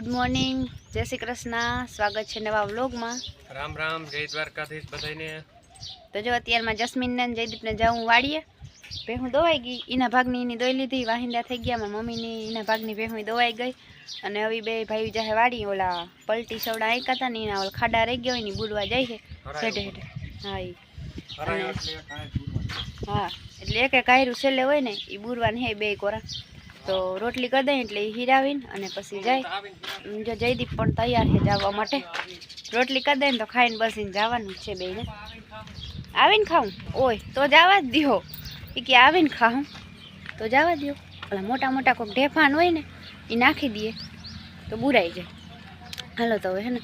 Good morning જય શ્રી કૃષ્ણ. સ્વાગત છે નવા વ્લોગમાં. રામ રામ જય દ્વારકાધીશ બધાને તો જો અત્યારમાં જસ્મીનને ને જયદીપને જાઉં વાળીએ ભેહું દોવાઈ ગઈ. એના ભાગની એની દોઈ લીધી. વાહિંદા થઈ ગયા. મારા મમ્મીની એના ભાગની ભેહું દોવાઈ ગઈ. અને હવે બે ભાઈ જાહે વાળી ઓલા પલટી સવડા આંકા હતા ને એના ઓલા ખાડા રહી ગયા હોય ને બુલવા જાય છે. હેઠે હેઠે. હા. હા એટલે એક કાયરું છેલ્લે હોય ને એ બુરવાને હે બે કોરા. તો રોટલી કરી દઈએ એટલે હીરાવીને અને પછી જાય. જો જયદીપ પણ તૈયાર છે જવા માટે. રોટલી કરી દઈએ તો ખાઈને બસીને જવાનું છે બેને. આવીને ખાઉં? ઓય, તો જવા જ એ કે આવીને ખાઉં. તો જવા દ્યો. ઓલા મોટા મોટા કોઈક ઢેફાન હોય ને એ નાખી દઈએ. તો બુરાઈ જાય. હાલો તો હવે હે ને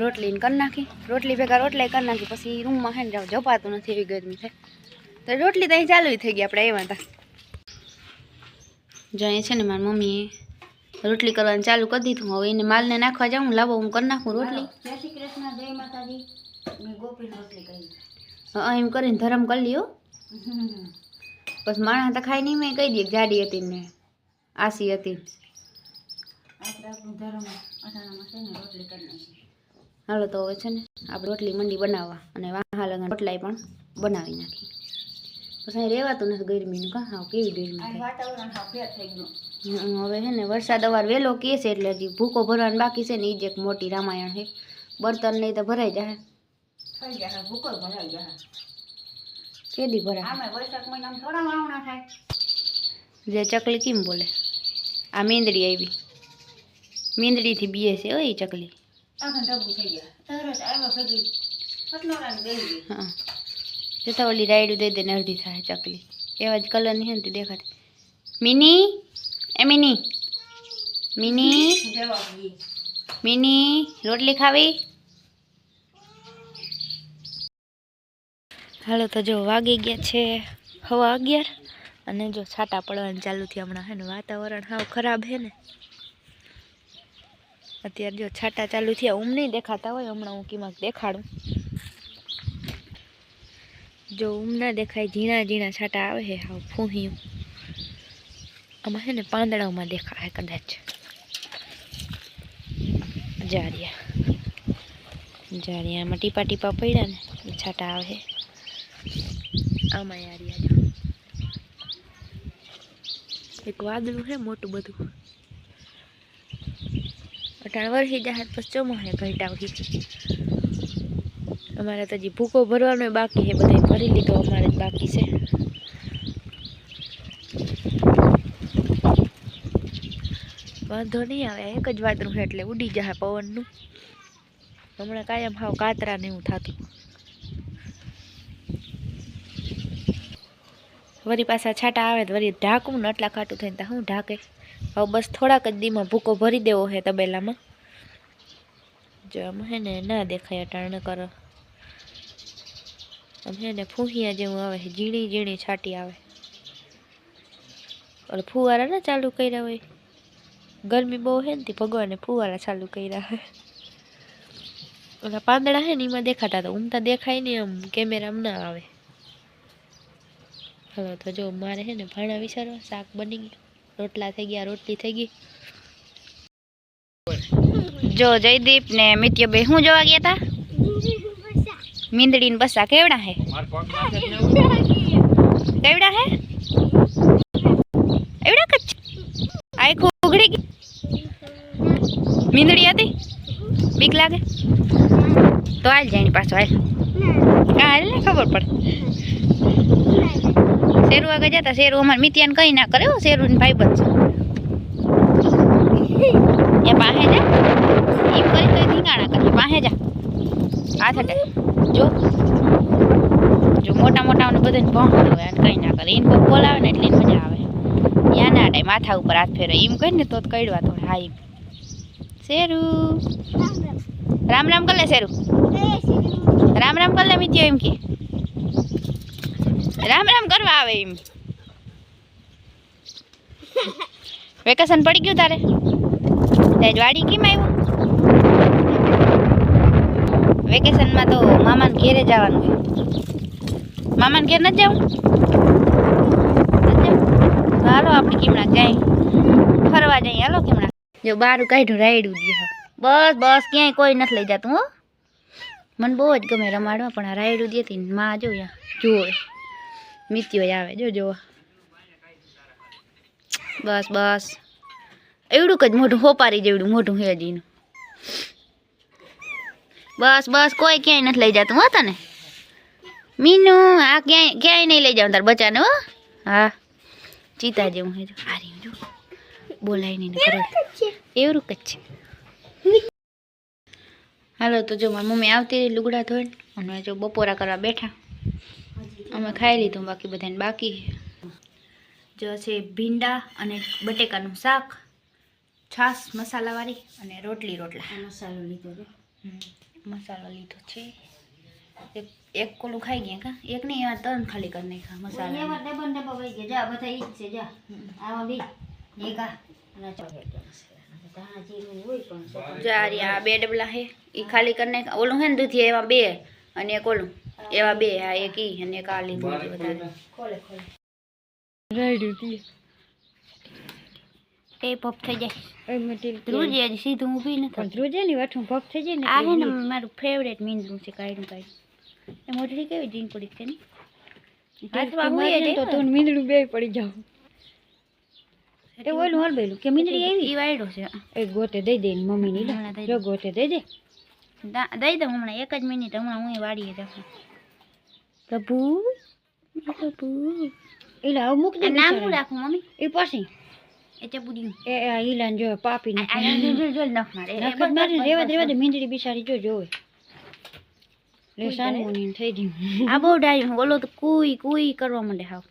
રોટલી કરી નાખી. રોટલી ભેગા રોટલી કરી નાખી, પછી રૂમમાં હે ને જપાતું નથી એવી ગરમી થાય. તો રોટલી તો અહીં ચાલુ થઈ ગઈ, આપણે એમાં હતા જો અહીંયા છે ને મારી મમ્મીએ રોટલી કરવાનું ચાલુ કરી દીધું. હવે એને માલને નાખવા જાઉં લાવો હું કરી નાખું રોટલી. જય શ્રી કૃષ્ણ જય માતાજી. મેં ગોપીને રોટલી કરી. હા, એમ કરીને ધરમ કરી લ્યો. પછી માણસ તો ખાઈ નહીં મેં કહી દઈએ જાડી હતી ને આસી હતી. હાલો તો હવે છે ને આપણે રોટલી મંડી બનાવવા અને વાહા લગન રોટલાય પણ બનાવી નાખી પછી અહીં રહેવાતું નથી ગરમીનું કાં? હાવ કેવી ગરમી આ થાય. વાતાવરણ હાવ ફેર થઈ ગયું. હમ, હવે છે ને વરસાદ અવાર વહેલો કે છે એટલે હજી ભૂકો ભરવાનું બાકી છે ને એ જ એક મોટી રામાયણ છે. બર્તન નહીં તો ભરાઈ જાય થઈ જશે ભૂકો ભરાઈ જશે કેદી ભરાય? આમે વૈશાખ મહિનામાં થોડા વાવણા થાય. જે ચકલી કેમ બોલે? આ મીંદડી આવી. મીંદડીથી બીએ છે ઓય ચકલી. આખા ડબ્બુ થઈ ગયા. તરત આવ્યા ભેગી. પટલોરાને બેહી ગઈ. હા. જતા ઓલી રાયડું દઈ દે ને અડધી થાય ચકલી. એવા જ કલરની છે ને તે દેખાતી. મિની? એ મિની? મિની? મિની, રોટલી ખાવી? હાલો તો જો વાગી ગયા છે હવા અગિયાર અને જો છાટા પડવાનું ચાલુ થયા હમણાં હે ને વાતાવરણ હાવ ખરાબ હે ને. અત્યારે જો છાટા ચાલુ થયા ઊમ નહીં દેખાતા હોય, હમણાં હું કિંમત દેખાડું. જો ઉમ ના દેખાય ઝીણા ઝીણા છાટા આવે છે, હાવ ફૂહ્યું આમાં છે ને પાંદડામાં દેખાય કદાચ. જાડિયા જાડિયામાં ટીપા ટીપા પડ્યા ને, એ છાટા આવે આમાં યારિયા એક વાદળું છે, મોટું બધું. અટાણ વરસી જાહેર પછી ચોમાસે ઘટાવ અમારે તો હજી ભૂકો ભરવાનો બાકી છે બધા ભરી લીધો, અમારે બાકી છે. વાંધો નહીં આવે, એક જ વાતનું છે એટલે ઉડી જાય પવનનું. હમણાં કાયમ હાવ કાતરા ને એવું થતું. વળી પાછા છાટા આવે તો વળી ઢાંકું ને આટલા ખાટું થઈને હું ઢાંકે. હવે બસ થોડાક જ દીમાં ભૂકો ભરી દેવો છે તબેલામાં. જો હે ને ના દેખાય અટાણ કરો. આમ હે ને ફૂહિયા જેવું આવે, છે, ઝીણી ઝીણી છાટી આવે. ઓલે ફુવારા ના ચાલુ કર્યા હોય. ગરમી બહુ હે ને તે, ભગવાને ફુવારા ચાલુ કર્યા હોય ઓલા પાંદડા હે ને, એમાં દેખાતા હતા. ઉમતા દેખાય ને આમ કેમેરામાં ના આવે. હલો તો જો, મારે હે ને ભાણા વિચારવા શાક બની ગયું. રોટલા થઈ ગયા, રોટલી થઈ ગઈ. જો, જયદીપ ને મિત્ય બે શું જોવા ગયા હતા મીંદડી ને બસા કેવડા હે. કેવડા હે? એવડા કચ્છ? આખું ઉઘડી ગઈ. મીંદડી હતી? બીક લાગે? તો હાલ જાય પાછો હાલ. હાલ ને ખબર પડે. શેરુ આગળ જતા શેરુ અમારે મિતિયાને કઈ ના કરે હો શેરુ ને ભાઈ બન એ પાસે જા. એમ કરી તો ધીંગાણા કરે. પાહે જા. આ થટે જો. જો મોટા મોટા ને બધાને ભોંક હોય અને કંઈ ના કરે. એને કોઈ બોલાવે ને એટલે મજા આવે. ત્યાં ના ટાઈમ માથા ઉપર હાથ ફેરવે. એમ કહી ને તો કડવા તો હા એમ શેરું? રામ રામ કર શેરું. રામ રામ કલે મીત્યો એમ કે. રામ રામ કરવા આવે એમ વેકેશન પડી ગયું તારે? તારી વાડી કેમ આવ્યું વેકેશનમાં તો મામાને ઘેરે જવાનું હોય. મામાને ઘેર નથી જવું? હાલો આપણે કીમણા જાય ફરવા જઈએ. હાલો કીમણા. જો બારું કાઢ્યું, રાયડું દે બસ બસ, ક્યાંય કોઈ નથી લઈ જતું, હો. મને બહુ જ ગમે રમાડવા, પણ આ રાયડું દેતી માં જો જુએ મિત્યો આવે, જો જો બસ બસ. એવડું જ મોઢું હોપારી જેવડું મોઢું હેજીનું બસ બસ કોઈ ક્યાંય નથી લઈ જતું હો તને. મીનુ આ ક્યાંય ક્યાંય નહીં લઈ જાઉં તાર બચ્ચાને હો. હા ચીતા જેવું હે જો હારી જો. બોલાય નહીં ને કરે એવું જ છે. હાલો તો જો મારી મમ્મી આવતી રહી લુગડા ધોઈને. અને જો બપોરા કરવા બેઠા. અમે ખાઈ લીધું બાકી બધાને બાકી જો છે ભીંડા અને બટેકાનું શાક છાશ મસાલાવાળી અને રોટલી રોટલા. મસાલો લીધો મસાલો લીધો છે. એક એક કોલું ખાઈ ગયા કા? એક નહીં એવા ત્રણ ખાલી કરી નાખ્યા મસાલા. એમાં ડબ્બા ને ડબ્બા વહી ગયા. જા બધા ઈ જ છે જા. આવા બી. એક આ અને આ બે ડબલા હે. એ ખાલી કરી નાખ્યા. ઓલું હે ને દૂધી એવા બે અને એક ઓલું. એવા બે હા એક ઈ અને એક આ લીધું વધારે. ખોલે. ખોલે એ પપ થઈ જાય. ધ્રુજી હજી સીધું ઊભી નથી ધ્રુજે ની વઠું ભગ થઈ જાય ને આ હે ને મારું ફેવરેટ મીંદડું છે કાઢ્યું કાઢ્યું એ મોટરી કેવી જીન પડી છે ને? હાથમાં હોય ને તો તું મીંદડું બે પડી જાવ. એ ઓલું હાલ કે મીંદડી આવી? ઈ વાયડો છે. એ ગોતે દઈ દે મમ્મી ની જો ગોતે દઈ દે. દઈ દઉં હમણાં એક જ મિનિટ હમણાં હું વાડીએ જાઉં. પ્રભુ પ્રભુ એટલે હવે મૂક દે નામ શું રાખું મમ્મી? એ પછી. એ ચપુડિયું એ ઈલાન જો પાપી ને જો- જો- જો નખ મારે. નખ મારી રેવા રેવા દે મીંદડી બિચારી જો જોવે. લે સાનમુની થઈ ગયું. આ બહુ ડાયું બોલો તો કુઈ કુઈ કરવા માંડે હાવ.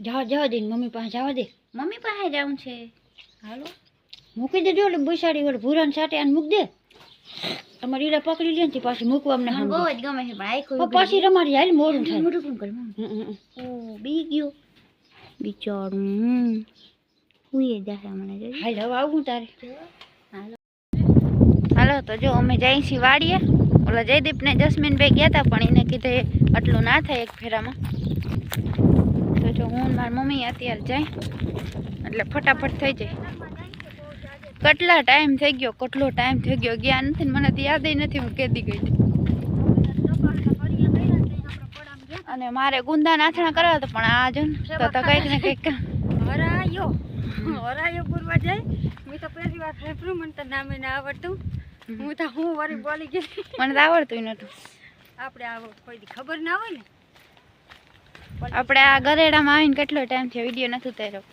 જવા જવા દે મમ્મી પાસે જવા દે. મમ્મી પાસે જાઉં છે. હાલો. મૂકી દેજો એટલે બિચારી ઓલે ભૂરાન સાટે આને મૂક દે. તમારી ઈલા પકડી લે ને પાછી મૂકવા અમને મને બહુ જ ગમે છે ભાઈ કોઈ પાછી રમારી હાલ મોડું થાય. મોડું કેમ. ઓ બી ગયો. બિચારું હુંય જોઈ હાલ હવે આવું. તારે. હાલો. તો જો અમે જઈ છીએ વાડીએ. ઓલા જયદીપ ને જસ્મીન બે ગયા હતા પણ એને કીધે આટલું ના થાય એક ફેરામાં. તો જો હું મારી મમ્મી અત્યારે જાય એટલે ફટાફટ થઈ જાય. કેટલા ટાઈમ થઈ ગયો કેટલો ટાઈમ થઈ ગયો ગયા નથી ને મને તો યાદ નથી હું કેદી ગઈ અને મારે ગુંદા નાથણા કરવા હતા પણ આ જો ને તો તો કંઈક ને કંઈક. હરાયો હરાયો પૂરવા જાય. મેં તો પહેલી વાર સાંભળ્યું મને તો નામે ના આવડતું. હું તો હું વરી બોલી ગઈ. મને તો આવડતું નહોતું. આપણે આવો કોઈ ખબર ના હોય ને. આપણે આ ગરેડામાં આવીને કેટલો ટાઈમ થયો વીડિયો નથી ઉતાર્યો.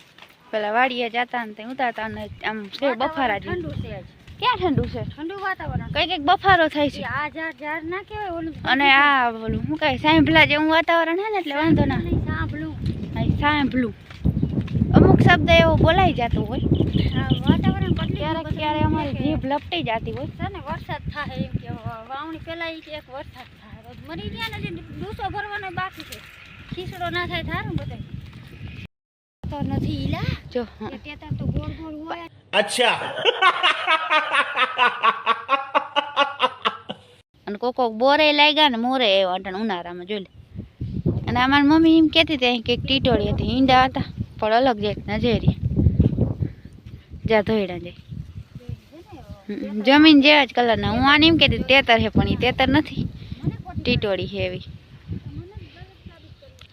પેલા વાડીએ જતા ને ઉતારતા ને આમ છે બફારા ઠંડુ છે ક્યાં ઠંડુ છે? ઠંડુ વાતાવરણ. કઈ કંઈક બફારો થાય છે. આ ઝાડ ઝાડ ના કહેવાય ઓલું અને આ ઓલું હું કઈ સાંભળા જેવું વાતાવરણ હે ને એટલે વાંધો ના. સાંભળું. આ સાંભળું. અમુક શબ્દ એવો બોલાઈ જતો હોય. વાતાવરણ ક્યારેક ક્યારેક અમારી જીભ લપટી જતી હોય. છે ને વરસાદ થાય એમ કે વાવણી પહેલાં એક વરસાદ થાય મરી ગયા ને ડૂસો ભરવાનો બાકી છે. ખીચડો ના થાય થારું બધે તો નથી ઈલા? જો ત્યાં તો અને કોક કોક બોરે લાગ્યા ને મોરે એવા ઉનાળામાં જોઈ લે. અને અમારી મમ્મી એમ કેતી હતી કે ટીટોળી હતી ઈંડા હતા. પણ અલગ જાતના ઝેરી જા ધોયડા જાય જમીન જેવા જ કલરના. હું આને એમ કહેતી તેતર છે પણ એ તેતર નથી. ટીટોળી છે એવી.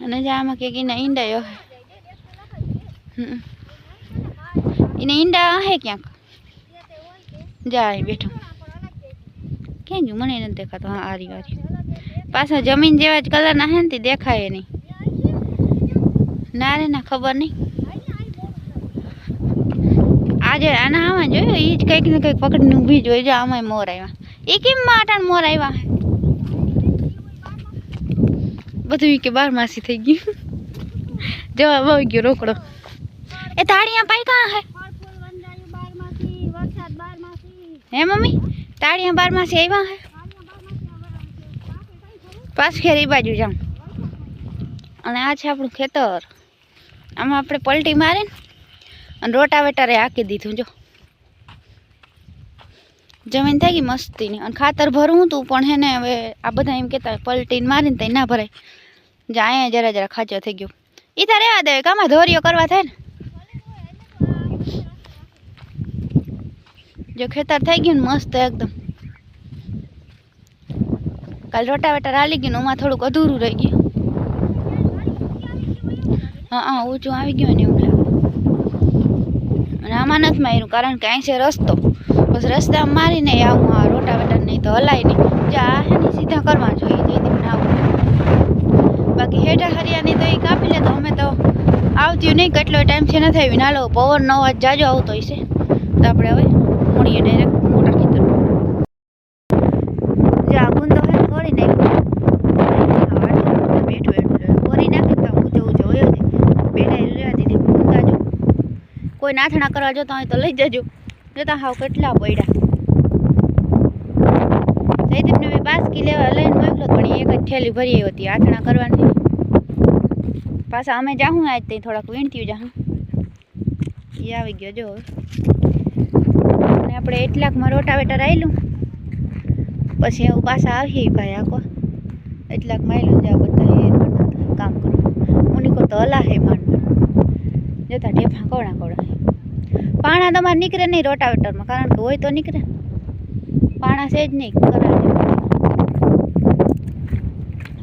અને જા આમાં કે એના ઈંડા. એને ઈંડા હે ક્યાંક? જા બેઠો. ક્યાં ગયું? મને નથી દેખાતો. હા, આરી આરી પાછા જમીન જેવા જ કલરના હે ને દેખાય નહીં. ના રે ના, ખબર નહીં. આજે આના આમાં જોયું? એ જ કંઈક ને કંઈક પકડીને ઊભી જોઈ જો આમાં મોર આવ્યા એ કેમ માટાણ મોર આવ્યા બધું કે બાર માસી થઈ ગયું. જવાબ આવી ગયો, રોકડો. એ તાળીયા પાઈ કાં હે? હે, મમ્મી? તાળીયા બાર માસી આવ્યા હે? પાસ ખેર એ બાજુ જાઉં. અને આ છે આપણું ખેતર. આમાં આપણે પલટી મારીને અને રોટાવેટરે હાકી દીધું, જો. જમીન થઈ ગઈ મસ્તીની. અને ખાતર ભરવું હતું, પણ હે ને હવે આ બધા એમ કહેતા પલટીને મારીને તઈ ના ભરાય. જા, અહીંયા જરા જરા ખાચો થઈ ગયો. એ તારે રહેવા દે કામાં ધોરીઓ કરવા થાય ને? જો ખેતર થઈ ગયું ને મસ્ત એકદમ. કાલ રોટાવેટર હાલી ગયું ને થોડુંક અધૂરું રહી ગયું. હા ઊંચું આવી ગયું ને એવું અને આમાં નથી માર્યું, કારણ કે અહીં છે રસ્તો. બસ રસ્તા મારીને આવું, આ રોટાવેટર નહીં તો હલાય નહીં. જે આ હે ને, સીધા કરવા જોઈએ જેથી પણ આવું બાકી હેઠા હરિયાની તો એ કાપી લે, તો અમે તો આવતી નહીં કેટલો ટાઈમ છે નથી આવી. નાલો પવનનો અવાજ જાજો, આવતો છે તો આપણે હવે મળીએ ડાયરેક્ટ મોટર ખેતરમાં જે આ ગુંદો હે ને કોરી નાખ્યો બેઠું એટલે કોરી નાખે તો ઊંચો ઊંચો હોય જ બેઠા લેવા દીધી ગુંદા જો કોઈ નાથણા કરવા જતા હોય તો લઈ જજો. જોતા હાવ કેટલા પડ્યા. જયદીપને મેં બાસકી લેવા લઈને મોકલો, પણ એક જ થેલી ભરી હતી આથણા કરવાની. પાછા અમે જાહું આજ ત્યાં થોડાક વીણતી જાહું. એ આવી ગયો જો અને આપણે એટલાકમાં રોટાવેટર આવેલું પછી એવું પાછા આવીએ ભાઈ આખો. એટલાક માયલું જ્યાં બધા કામ કરો. ઉનીકો તો હલા હે માંડવા જતા ઢેફા કોણા કોણા પાણા તમારે નીકળે નહીં રોટાવેટરમાં, કારણ કે હોય તો નીકળે. પાણા છે જ નહીં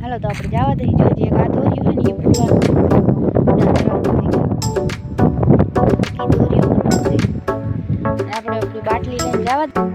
હાલો તો આપણે જવા દઈએ, જો જે એક આ દોર્યું ને, એ આપણે આપણી બાટલી લઈને જવા દઈએ.